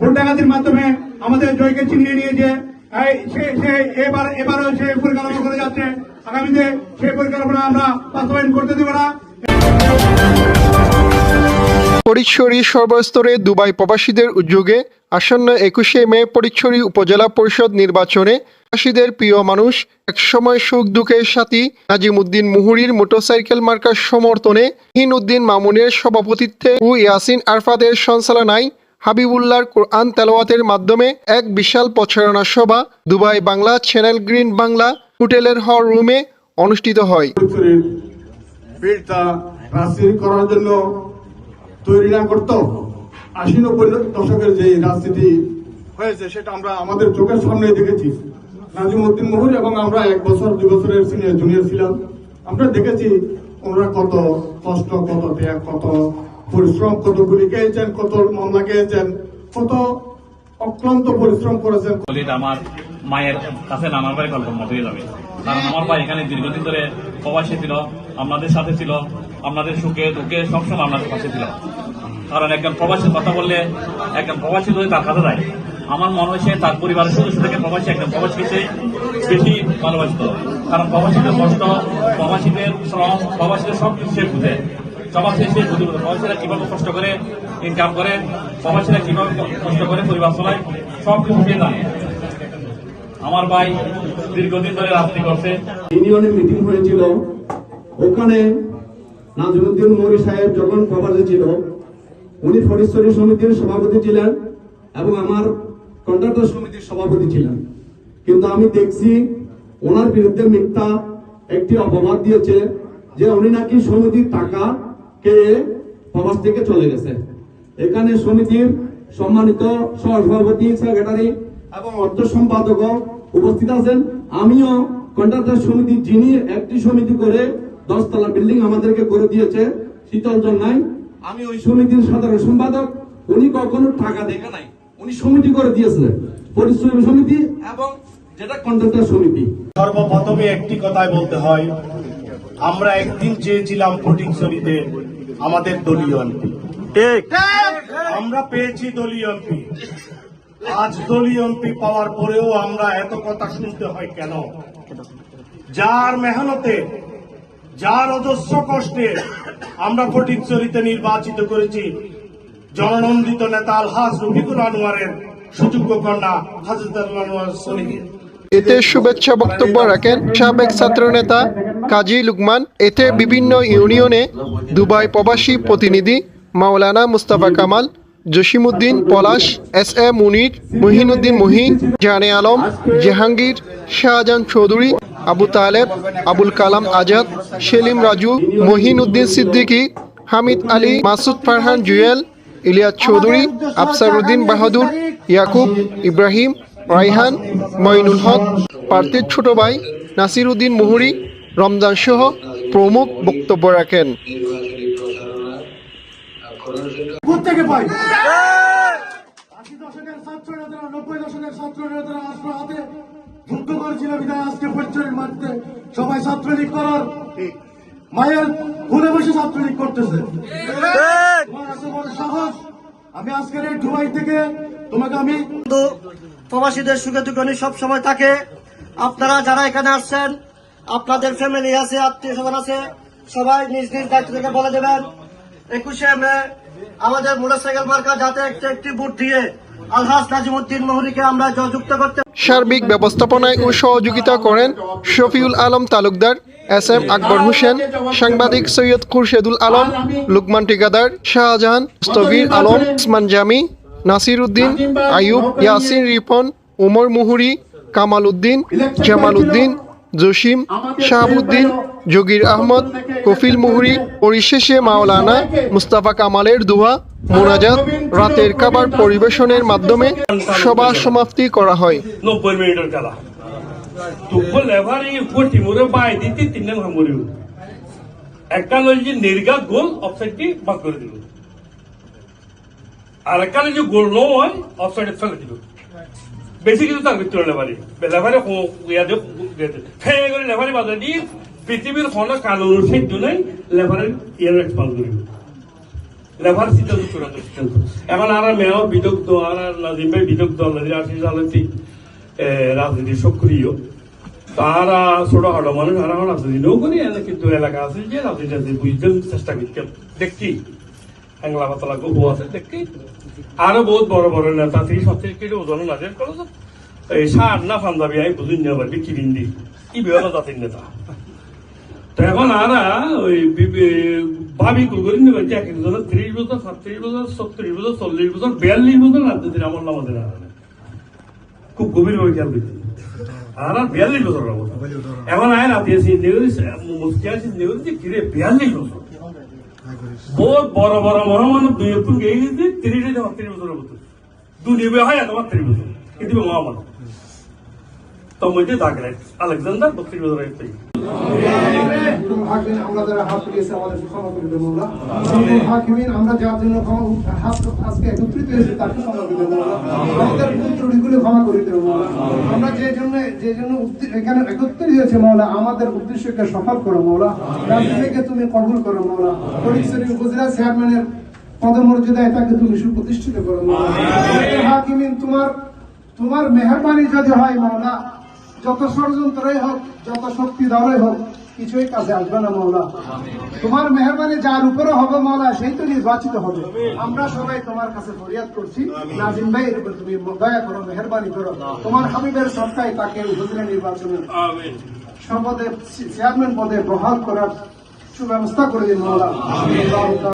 Vote ডাকাতির মাধ্যমে আমাদের জয়কে ছিনিয়ে নিয়েছে সে সে এবার, এবারও সে পরিকল্পনা করে যাচ্ছে। আগামীতে সেই পরিকল্পনা আমরা বাস্তবায়ন করতে দেব না। পরিচ্ছরি সর্বস্তরে দুবাই প্রবাসীদের উদ্যোগে আসন্ন একুশে মে পরিচ্ছরি উপজেলা পরিষদ নির্বাচনে প্রবাসীদের প্রিয় মানুষ একসময় সুখ দুঃখের সাথী নাজিমুদ্দিন মুহুরির মোটরসাইকেল মার্কার সমর্থনে হিন উদ্দিন মামুনের সভাপতিত্বে ও ইয়াসিন আরফাদের সঞ্চালনায় হাবিবুল্লাহর কোরআন তেলাওয়াতের মাধ্যমে এক বিশাল প্রচারণা সভা Dubai Bangla, channel green Bangla, হোটেলের হল রুমে অনুষ্ঠিত হয়। করার জন্য তৈরি না করতো। আশি নব্বই দশকের যে রাজনীতি হয়েছে, সেটা আমরা আমাদের চোখের সামনে দেখেছি। নাজিমুদ্দিন মুহুর এবং আমরা এক বছর, দুই বছরের সিনিয়র জুনিয়র ছিলাম। আমরা দেখেছি ওনারা কত কষ্ট, কত ত্যাগ, কত পরিশ্রম কত গুলি কত মামলা খেয়েছেন, কত অক্লান্ত পরিশ্রম করেছেন। আমার মায়ের কাছে নানার বাড়ি গল্প হয়ে যাবে। কারণ আমার ভাই এখানে দীর্ঘদিন ধরে প্রবাসী ছিল, আপনাদের সাথে ছিল, আপনাদের সুখে দুঃখে সবসময় আপনাদের পাশে ছিল। কারণ একজন প্রবাসীর কথা বললে একজন প্রবাসী যদি তার কাছে যায়, আমার মনে হয়েছে তার পরিবারের সদস্য থেকে প্রবাসী, একজন প্রবাসীকে বেশি ভালোবাসত। কারণ প্রবাসীদের কষ্ট, প্রবাসীদের শ্রম, প্রবাসীদের সব কিছু সে বুঝে। সবার শেষে বুঝে প্রবাসীরা কীভাবে কষ্ট করে ইনকাম করে প্রবাসীরা কীভাবে কষ্ট করে পরিবার চলায়, সব কিছু জানে। আমার ভাই দীর্ঘদিন ধরে রাজনীতি করছে। ইউনিয়নে মিটিং হয়েছিল। ওখানে নাজিমুদ্দিন মৌরি সাহেব যখন প্রবাসে ছিল, উনি ফরিশ্বরী সমিতির সভাপতি ছিলেন এবং আমার কন্ট্রাক্টর সমিতির সভাপতি ছিলেন। কিন্তু আমি দেখছি ওনার বিরুদ্ধে মিথ্যা একটি অপবাদ দিয়েছে যে উনি নাকি সমিতির টাকা কে? প্রবাস থেকে চলে গেছে। এখানে সমিতির সম্মানিত সহসভাপতি সেক্রেটারি এবং অর্থ সম্পাদক উপস্থিত আছেন। আমিও কন্ট্রাক্টর সমিতি যিনি একটি সমিতি করে দশতলা বিল্ডিং আমাদেরকে করে দিয়েছে, শীতল জন্যায় আমি ওই সমিতির সাধারণ সম্পাদক। উনি কখনো টাকা দেখে নাই। উনি সমিতি করে দিয়েছে, পরিশ্রমী সমিতি এবং যেটা কন্ট্রাক্টর সমিতি। সর্বপ্রথমে একটি কথাই বলতে হয় আমরা একদিন চেয়েছিলাম ফটিকছড়িতে আমাদের দলীয় এমপি। আমরা পেয়েছি দলীয় এমপি। আজ দলীয় এমপি পাওয়ার পরেও আমরা এত কথা শুনতে হয় কেন? যার মেহনতে যার অজস্র কষ্টে আমরা ফটিকছড়িতে নির্বাচিত করেছি জননন্দিত নেতা আলহাজ রফিকুল আনোয়ারের সুযোগ্য কন্যা হাজরত আনোয়ার সলিহীন এতে শুভেচ্ছা বক্তব্য রাখেন সাবেক ছাত্রনেতা কাজী লুকমান। এতে বিভিন্ন ইউনিয়নে দুবাই প্রবাসী প্রতিনিধি মাওলানা মুস্তাফা কামাল জসিমুদ্দিন পলাশ, এস এ মুনির, মহিনুদ্দিন মহিন, জানে আলম, জাহাঙ্গীর, শাহজাহান চৌধুরী, আবু তালেব, আবুল কালাম আজাদ, সেলিম রাজু, মহিনুদ্দিন সিদ্দিকী, হামিদ আলী, মাসুদ ফারহান জুয়েল, ইলিয়াস চৌধুরী, আফসারউদ্দিন বাহাদুর, ইয়াকুব ইব্রাহিম রাইহান, মঈনুল হক পার্থির ছোট ভাই নাসির উদ্দিন মুহুরি, রমজান সহ প্রমুখ বক্তব্য রাখেন। সবাই ঘুরে বসে করতেছে। আমি আজকের এই দুবাই থেকে তোমাকে আমি প্রবাসীদের সুখে দুঃখে সব সময় থাকে। আপনারা যারা এখানে আসছেন, আপনাদের ফ্যামিলি আছে, আত্মীয় স্বজন আছে, সবাই নিজ নিজ দায়িত্ব থেকে বলে দেবেন। একুশে মে, আমাদের মোটরসাইকেল মার্কা যাতে একটি একটি বুট দিয়ে সার্বিক ব্যবস্থাপনায় ও সহযোগিতা করেন শফিউল আলম তালুকদার, এস এম আকবর হোসেন, সাংবাদিক সৈয়দ খুরশেদুল আলম, লুকমান টিকাদার শাহজাহান মুস্তফির আলম ওসমান জামি নাসির উদ্দিন আয়ুব ইয়াসিন, রিপন, উমর মুহুরি কামাল উদ্দিন জামাল উদ্দিন জসিম, শাহাবুদ্দিন জগির আহমদ, কফিল মুহুরি, পরিশেষে মাওলানা মুস্তাফা কামালের দুহা মোনাজাত, রাতের খাবার পরিবেশনের মাধ্যমে সভা সমাপ্তি করা হয়। মিনিটের একটা নির্গাত গোল অফসাইডটি বাদ করে দিল। আর একটা যে গোল নয় অফসাইডে ফেলে বেশি কিছু তার ভিতরে করে দিয়ে পৃথিবীর কোনো লেভারের ইয়ার এক্সপান্ড করিব। লেভার সিদ্ধান্ত চূড়ান্ত সিদ্ধান্ত। এখন আর মেয় বিদগ্ধ, আর নাজিম ভাই বিদগ্ধ আলতি রাজনীতি সক্রিয়। তারা ছোটখাটো মানুষ, আর এখন রাজনীতিও করি কিন্তু এলাকা আছে যে রাজনীতি বুঝতে চেষ্টা করতে দেখছি। পাতলা গহু আছে আরও বহুত বড় বড় নেতা থেকে সবচেয়ে কেটে ওজন নাজের করো এই সার না পাঞ্জাবি আমি বুঝুন না পারবি কিরিন দি। কি বিভাগ জাতির নেতা। তো এখন আর ওই ভাবি কুলকরি নেবেন যে এক একজনের ত্রিশ বছর সাতত্রিশ বছর সত্তরিশ বছর চল্লিশ বছর বিয়াল্লিশ বছর রাজনীতির আমল আমাদের খুব গভীর ভাবে খেয়াল করছি আর আর বিয়াল্লিশ বছর এখন আয় রাতে চিন্তা করিস মুসকিয়া চিন্তা করিস কিরে বিয়াল্লিশ বছর। বহুত বড় বড় মহামানব দুই একটু গিয়ে গেছে তিরিশ বত্রিশ বছরের মতো দুনিয়া হয় তোমার ত্রিশ বছর। কিন্তু মহামানব। তো মধ্যে দাগলে আলেকজান্ডার বত্রিশ বছর দেবো আমরা যে জন্য যে জন্য এখানে একত্রিত হয়েছে মৌলা আমাদের উদ্দেশ্যকে সফল করো মৌলা রাজনীতিকে তুমি কবুল করো মৌলা ফরিদশরী উপজেলা চেয়ারম্যানের পদমর্যাদায় তাকে তুমি সুপ্রতিষ্ঠিত করো মৌলা হাকিমিন, তোমার তোমার মেহরবানি যদি হয় মাওলা, যত ষড়যন্ত্রই হোক, যত শক্তি দলই হোক কিছুই কাছে আসবে না মৌলা তোমার মেহরবানি যার উপরে হবে মৌলা সেই তো নির্বাচিত হবে। আমরা সবাই তোমার কাছে ফরিয়াদ করছি। নাজিম ভাই এর উপর তুমি দয়া করো মেহরবানি করো। তোমার হাবিবের সত্তায় তাকে উপজেলা নির্বাচনে সম্পদে চেয়ারম্যান পদে বহাল করার সুব্যবস্থা করে দিন মাওলা।